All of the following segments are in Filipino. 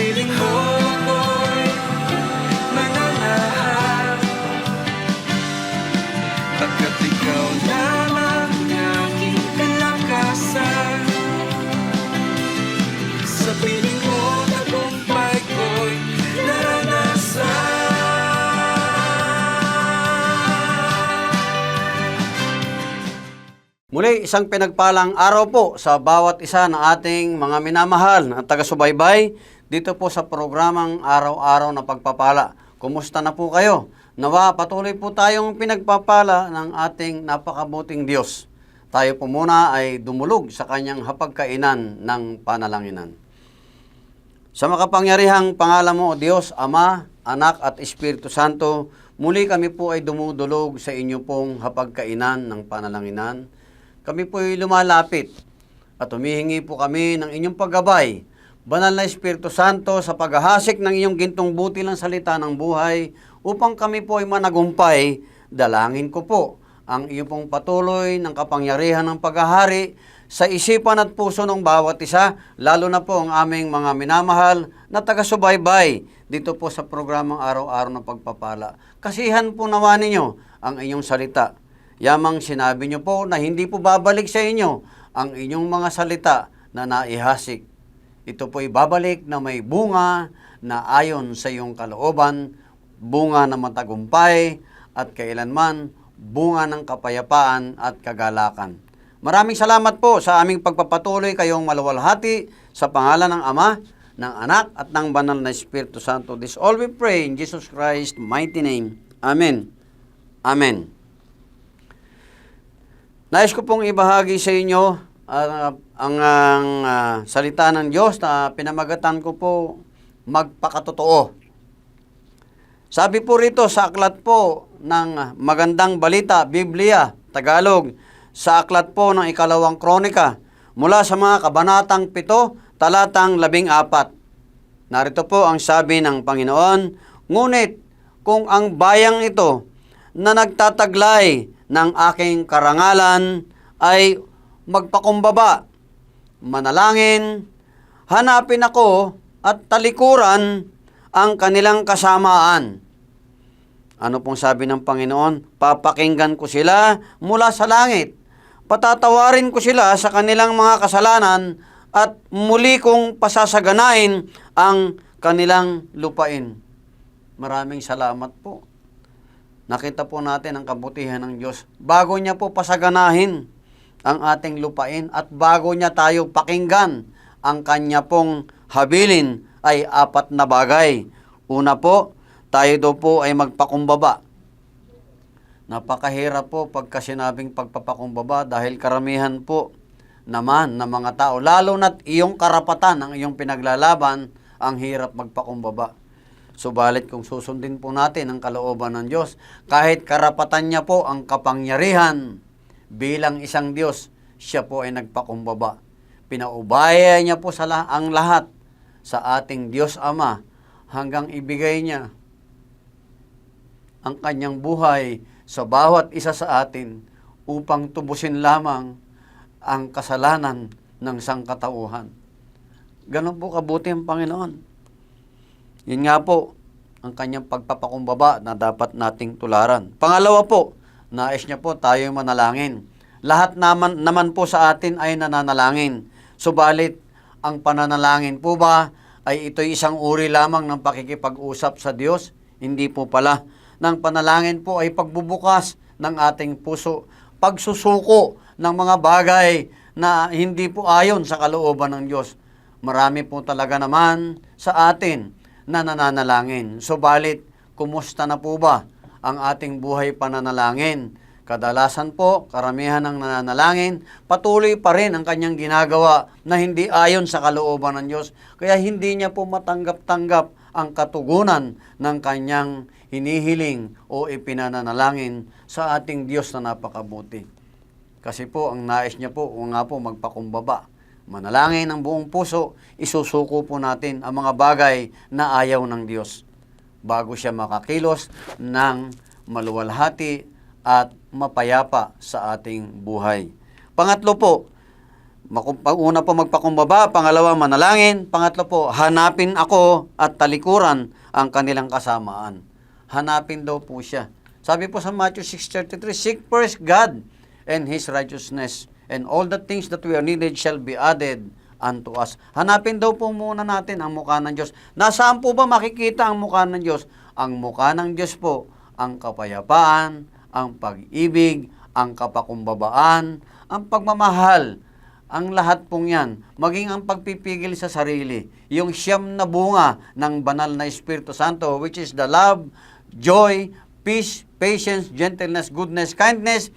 piling mo ako'y mananahan Pagkat ikaw lamang ang aking kalakasan. Sa piling mo tagumpay ko'y naranasan. Muli, isang pinagpalang araw po sa bawat isa ng ating mga minamahal na taga-subaybay dito po sa programang Araw-Araw na Pagpapala. Kumusta na po kayo? Nawa, patuloy po tayong pinagpapala ng ating napakabuting Diyos. Tayo po muna ay dumulog sa kanyang hapagkainan ng panalanginan. Sa makapangyarihang pangalan mo, O Diyos, Ama, Anak at Espiritu Santo, muli kami po ay dumudulog sa inyo pong hapagkainan ng panalanginan. Kami po ay lumalapit at humihingi po kami ng inyong paggabay. Banal na Espiritu Santo sa paghahasik ng iyong gintong buti ng salita ng buhay upang kami po ay managumpay, dalangin ko po ang iyo pong patuloy ng kapangyarihan ng paghahari sa isipan at puso ng bawat isa, lalo na po ang aming mga minamahal na taga-subaybay dito po sa programang Araw-Araw na Pagpapala. Kasihan po nawa ninyo ang inyong salita. Yamang sinabi nyo po na hindi po babalik sa inyo ang inyong mga salita na naihasik. Ito po ay babalik na may bunga na ayon sa iyong kalooban, bunga na matagumpay at kailanman bunga ng kapayapaan at kagalakan. Maraming salamat po sa aming pagpapatuloy kayong maluwalhati sa pangalan ng Ama, ng Anak at ng Banal na Espiritu Santo. This all we pray in Jesus Christ mighty name. Amen. Amen. Nais ko pong ibahagi sa inyo ah, ang, ah, salita ng Diyos na pinamagatan ko po magpakatotoo. Sabi po rito sa aklat po ng Magandang Balita, Biblia, Tagalog, sa aklat po ng ikalawang kronika, mula sa mga kabanatang pito, talatang labing apat. Narito po ang sabi ng Panginoon, Ngunit kung ang bayang ito na nagtataglay ng aking karangalan ay magpakumbaba, manalangin, hanapin ako at talikuran ang kanilang kasamaan. Ano pong sabi ng Panginoon? Papakinggan ko sila mula sa langit. Patatawarin ko sila sa kanilang mga kasalanan at muli kong pasasaganain ang kanilang lupain. Maraming salamat po. Nakita po natin ang kabutihan ng Diyos. Bago niya po pasaganahin ang ating lupain at bago niya tayo pakinggan ang kanya pong habilin ay apat na bagay. Una po, tayo daw po ay magpakumbaba. Napakahirap po pagka sinabing pagpapakumbaba dahil karamihan po naman ng mga tao, lalo na't iyong karapatan ang iyong pinaglalaban, ang hirap magpakumbaba. Subalit kung susundin po natin ang kalooban ng Diyos, kahit karapatan niya po ang kapangyarihan bilang isang Diyos, siya po ay nagpakumbaba. Pinaubaya niya po sa la- ang lahat sa ating Diyos Ama hanggang ibigay niya ang kanyang buhay sa bawat isa sa atin upang tubusin lamang ang kasalanan ng sangkatauhan. Ganon po kabuti ang Panginoon. Yun nga po, ang kanyang pagpapakumbaba na dapat nating tularan. Pangalawa po, nais niya po tayo manalangin. Lahat naman, naman po sa atin ay nananalangin. Subalit, ang pananalangin po ba ay ito'y isang uri lamang ng pakikipag-usap sa Diyos? Hindi po pala. Nang panalangin po ay pagbubukas ng ating puso, pagsusuko ng mga bagay na hindi po ayon sa kalooban ng Diyos. Marami po talaga naman sa atin na nananalangin. Subalit, kumusta na po ba ang ating buhay pananalangin? Kadalasan po, karamihan ng nananalangin, patuloy pa rin ang kanyang ginagawa na hindi ayon sa kalooban ng Diyos. Kaya hindi niya po matanggap-tanggap ang katugunan ng kanyang hinihiling o ipinananalangin sa ating Diyos na napakabuti. Kasi po, ang nais niya po, o nga po, magpakumbaba. Manalangin ng buong puso, isusuko po natin ang mga bagay na ayaw ng Diyos bago siya makakilos ng maluwalhati at mapayapa sa ating buhay. Pangatlo po, Una po magpakumbaba, pangalawa manalangin, pangatlo po hanapin ako at talikuran ang kanilang kasamaan. Hanapin daw po siya. Sabi po sa Matthew 6.33, Seek first God and His righteousness, and all the things that we are needed shall be added unto us. Hanapin daw po muna natin ang mukha ng Diyos. Nasaan po ba makikita ang mukha ng Diyos? Ang mukha ng Diyos po, ang kapayapaan, ang pag-ibig, ang kapakumbabaan, ang pagmamahal, ang lahat pong yan, maging ang pagpipigil sa sarili, yung siyam na bunga ng banal na Espiritu Santo, which is the love, joy, peace, patience, gentleness, goodness, kindness,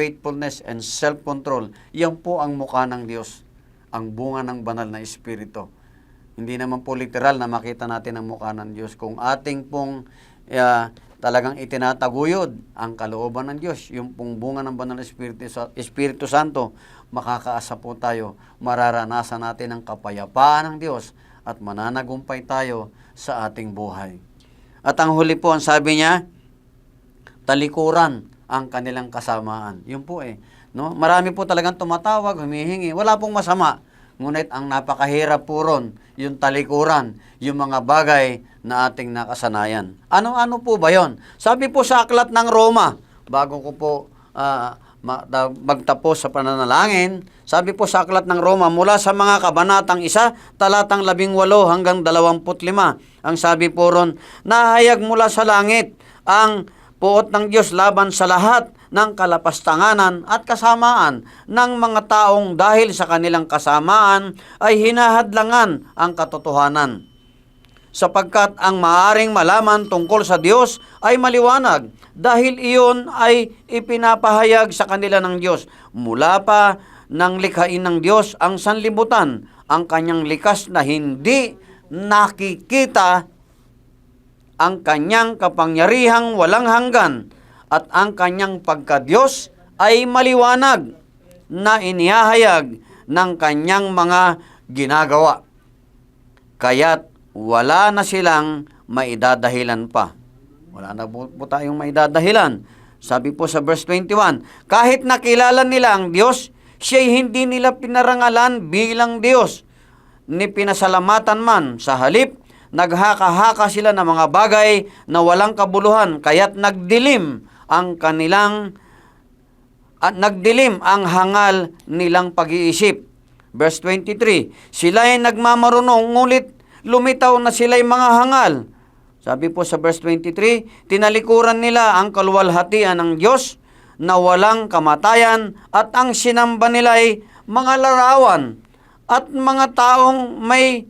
faithfulness, and self-control. Yan po ang mukha ng Diyos, ang bunga ng banal na Espiritu. Hindi naman po literal na makita natin ang mukha ng Diyos. Kung ating pong ah, talagang itinataguyod ang kalooban ng Diyos, yung pong bunga ng banal na Espiritu, Espiritu Santo, makakaasa po tayo, mararanasan natin ang kapayapaan ng Diyos at mananagumpay tayo sa ating buhay. At ang huli po, ang sabi niya, talikuran ang kanilang kasamaan. Yun po eh. No? Marami po talagang tumatawag, humihingi. Wala pong masama. Ngunit ang napakahirap po ron, yung talikuran, yung mga bagay na ating nakasanayan. Ano-ano po ba yon? Sabi po sa aklat ng Roma, bago ko po da- magtapos sa pananalangin, sabi po sa aklat ng Roma, mula sa mga kabanatang isa, talatang labing walo hanggang dalawamput lima. Ang sabi po ron, nahayag mula sa langit ang puot ng Diyos laban sa lahat ng kalapastanganan at kasamaan ng mga taong dahil sa kanilang kasamaan ay hinahadlangan ang katotohanan sapagkat ang maaring malaman tungkol sa Diyos ay maliwanag dahil iyon ay ipinapahayag sa kanila ng Diyos. Mula pa ng likhain ng Diyos ang sanlibutan, ang kanyang likas na hindi nakikita ang kanyang kapangyarihang walang hanggan at ang kanyang pagkadiyos ay maliwanag na inihahayag ng kanyang mga ginagawa. Kaya't wala na silang maidadahilan pa. Wala na po, po tayong maidadahilan. Sabi po sa verse 21, kahit nakilala nila ang Diyos, siya'y hindi nila pinarangalan bilang Diyos, ni pinasalamatan man sa halip, naghaka-haka sila ng mga bagay na walang kabuluhan, kaya't nagdilim ang kanilang at nagdilim ang hangal nilang pag-iisip. Verse 23, sila ay nagmamarunong, ngulit lumitaw na sila'y mga hangal. Sabi po sa verse 23, tinalikuran nila ang kaluwalhatian ng Diyos na walang kamatayan at ang sinamba nila ay mga larawan at mga taong may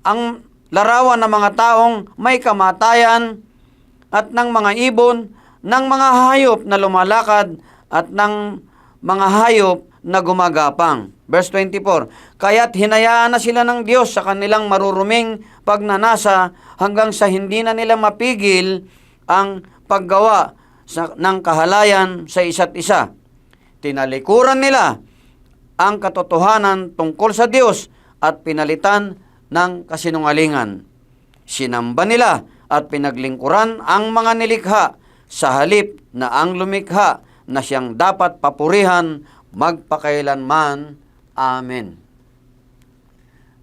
ang larawan ng mga taong may kamatayan at ng mga ibon, ng mga hayop na lumalakad at ng mga hayop na gumagapang. Verse 24, Kaya't hinayaan na sila ng Diyos sa kanilang maruruming pagnanasa hanggang sa hindi na nila mapigil ang paggawa sa, ng kahalayan sa isa't isa. Tinalikuran nila ang katotohanan tungkol sa Diyos at pinalitan ng kasinungalingan. Sinamba nila at pinaglingkuran ang mga nilikha sa halip na ang lumikha na siyang dapat papurihan magpakailanman. Amen.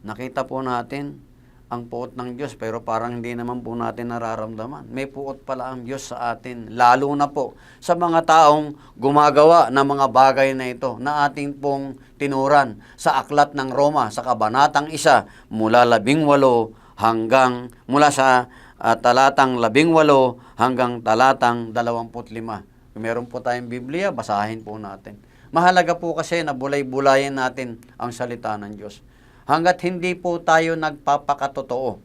Nakita po natin ang puot ng Diyos pero parang hindi naman po natin nararamdaman. May puot pala ang Diyos sa atin, lalo na po sa mga taong gumagawa ng mga bagay na ito na ating pong tinuran sa aklat ng Roma sa kabanatang isa mula labing walo hanggang mula sa ah, talatang labing walo hanggang talatang dalawamput lima. Kung meron po tayong Biblia, basahin po natin. Mahalaga po kasi na bulay-bulayan natin ang salita ng Diyos. Hanggat hindi po tayo nagpapakatotoo,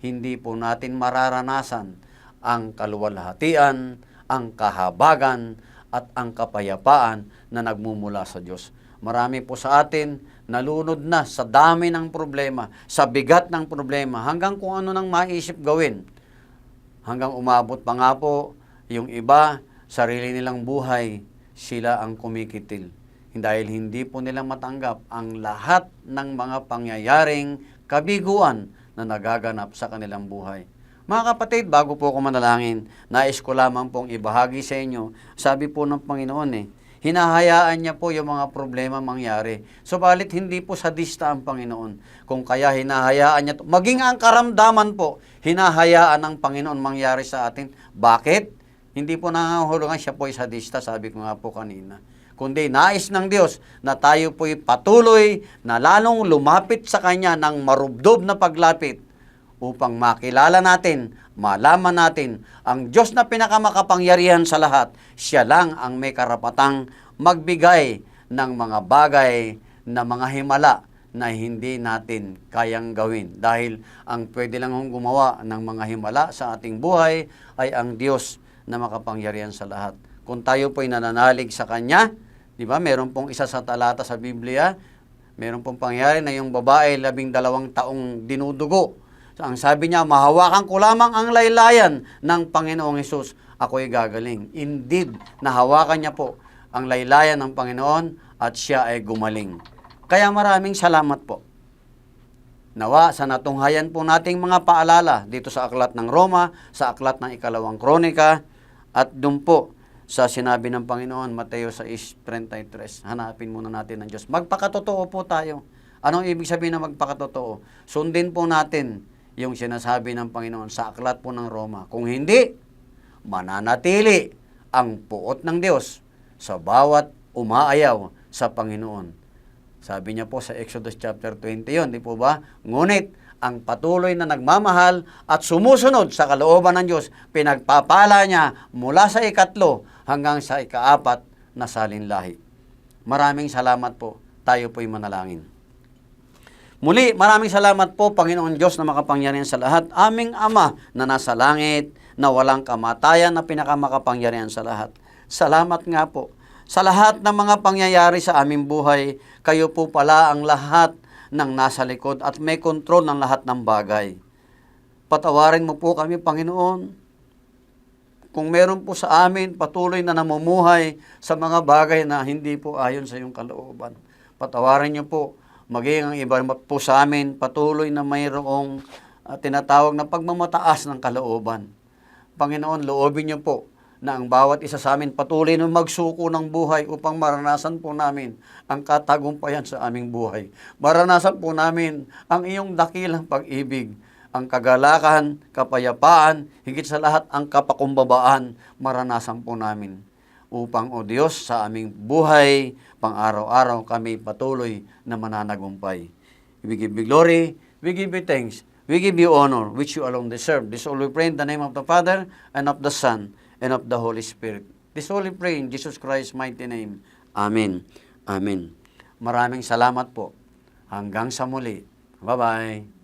hindi po natin mararanasan ang kaluwalhatian, ang kahabagan, at ang kapayapaan na nagmumula sa Diyos. Marami po sa atin nalunod na sa dami ng problema, sa bigat ng problema, hanggang kung ano nang maisip gawin. Hanggang umabot pa nga po, yung iba, sarili nilang buhay, sila ang kumikitil dahil hindi po nila matanggap ang lahat ng mga pangyayaring kabiguan na nagaganap sa kanilang buhay. Mga kapatid, bago po ako manalangin, nais ko lamang pong ibahagi sa inyo, sabi po ng Panginoon eh, Hinahayaan niya po yung mga problema mangyari. Subalit hindi po sadista ang Panginoon. Kung kaya hinahayaan niya, maging ang karamdaman po, hinahayaan ng Panginoon mangyari sa atin. Bakit? Hindi po nangangahulugan siya po ay sadista, sabi ko nga po kanina. Kundi nais ng Diyos na tayo po'y patuloy na lalong lumapit sa Kanya ng marubdob na paglapit upang makilala natin, malaman natin, ang Diyos na pinakamakapangyarihan sa lahat, siya lang ang may karapatang magbigay ng mga bagay na mga himala na hindi natin kayang gawin. Dahil ang pwede lang hong gumawa ng mga himala sa ating buhay ay ang Diyos na makapangyarihan sa lahat. Kung tayo po'y nananalig sa Kanya, di ba, meron pong isa sa talata sa Biblia, meron pong pangyari na yung babae labing dalawang taong dinudugo. So, ang sabi niya, mahawakan ko lamang ang laylayan ng Panginoong Hesus, ako'y gagaling. Indeed, nahawakan niya po ang laylayan ng Panginoon at siya ay gumaling. Kaya maraming salamat po. Nawa sa natunghayan po nating mga paalala dito sa aklat ng Roma, sa aklat ng ikalawang kronika, at doon po sa sinabi ng Panginoon, Mateo 6.33, hanapin muna natin ng Diyos. Magpakatotoo po tayo. Anong ibig sabihin ng magpakatotoo? Sundin po natin yung sinasabi ng Panginoon sa aklat po ng Roma. Kung hindi, mananatili ang puot ng Diyos sa bawat umaayaw sa Panginoon. Sabi niya po sa Exodus chapter 20 yun, di po ba? Ngunit, ang patuloy na nagmamahal at sumusunod sa kalooban ng Diyos, pinagpapala niya mula sa ikatlo hanggang sa ikaapat na salinlahi. Maraming salamat po. Tayo po'y manalangin. Muli, maraming salamat po, Panginoon Diyos na makapangyarihan sa lahat. Aming Ama na nasa langit, na walang kamatayan na pinakamakapangyarihan sa lahat. Salamat nga po. Sa lahat ng mga pangyayari sa aming buhay, kayo po pala ang lahat ng nasa likod at may kontrol ng lahat ng bagay. Patawarin mo po kami, Panginoon, kung meron po sa amin patuloy na namumuhay sa mga bagay na hindi po ayon sa iyong kalooban. Patawarin niyo po, maging ang iba po sa amin patuloy na mayroong ah, tinatawag na pagmamataas ng kalooban. Panginoon, loobin niyo po na ang bawat isa sa amin patuloy na magsuko ng buhay upang maranasan po namin ang katagumpayan sa aming buhay. Maranasan po namin ang iyong dakilang pag-ibig, ang kagalakan, kapayapaan, higit sa lahat ang kapakumbabaan, maranasan po namin. Upang, O Diyos, sa aming buhay, pang-araw-araw kami patuloy na mananagumpay. We give you glory, we give you thanks, we give you honor, which you alone deserve. This all we pray in the name of the Father, and of the Son, and of the Holy Spirit. This all we pray in Jesus Christ's mighty name. Amen. Amen. Maraming salamat po. Hanggang sa muli. Bye-bye.